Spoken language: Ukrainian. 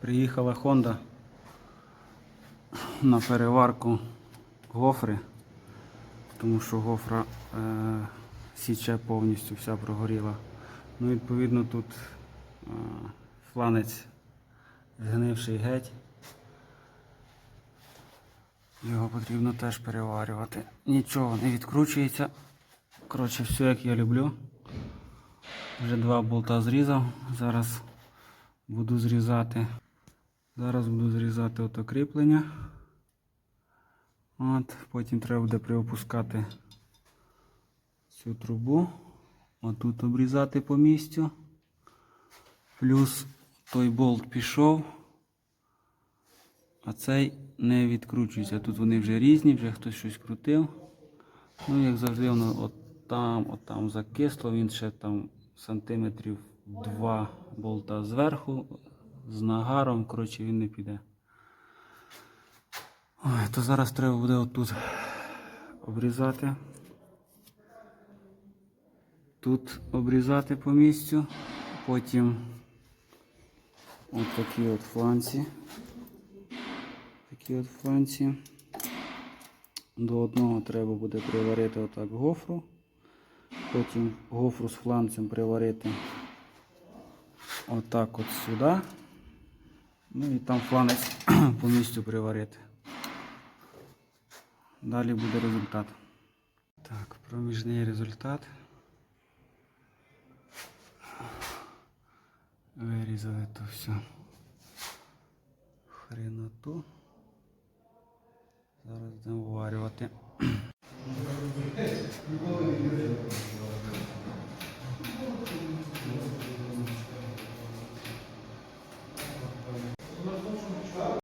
Приїхала Honda на переварку гофри, тому що гофра е, січе повністю вся прогоріла. Ну, відповідно, тут е, фланець згнивший геть. Його потрібно теж переварювати. Нічого не відкручується. Коротше, все як я люблю. Вже два болта зрізав. Зараз буду зрізати. Зараз буду зрізати ото кріплення. От, потім треба буде приопускати цю трубу. Отут обрізати по місцю. Плюс той болт пішов, а цей не відкручується. Тут вони вже різні, вже хтось щось крутив. Ну, як завжди, воно от там, от там закисло, він ще там сантиметрів два болта зверху, з нагаром, коротше, він не піде. Ой, то зараз треба буде отут обрізати. Тут обрізати по місцю, потім от такі от фланці. Такі от фланці. До одного треба буде приварити отак гофру. Потім гофру з фланцем приварити отак от сюди. Ну і там фланець по місцю приварити. Далі буде результат. Так, проміжний результат. Вирізали то все. Хреноту. Зараз будемо варювати.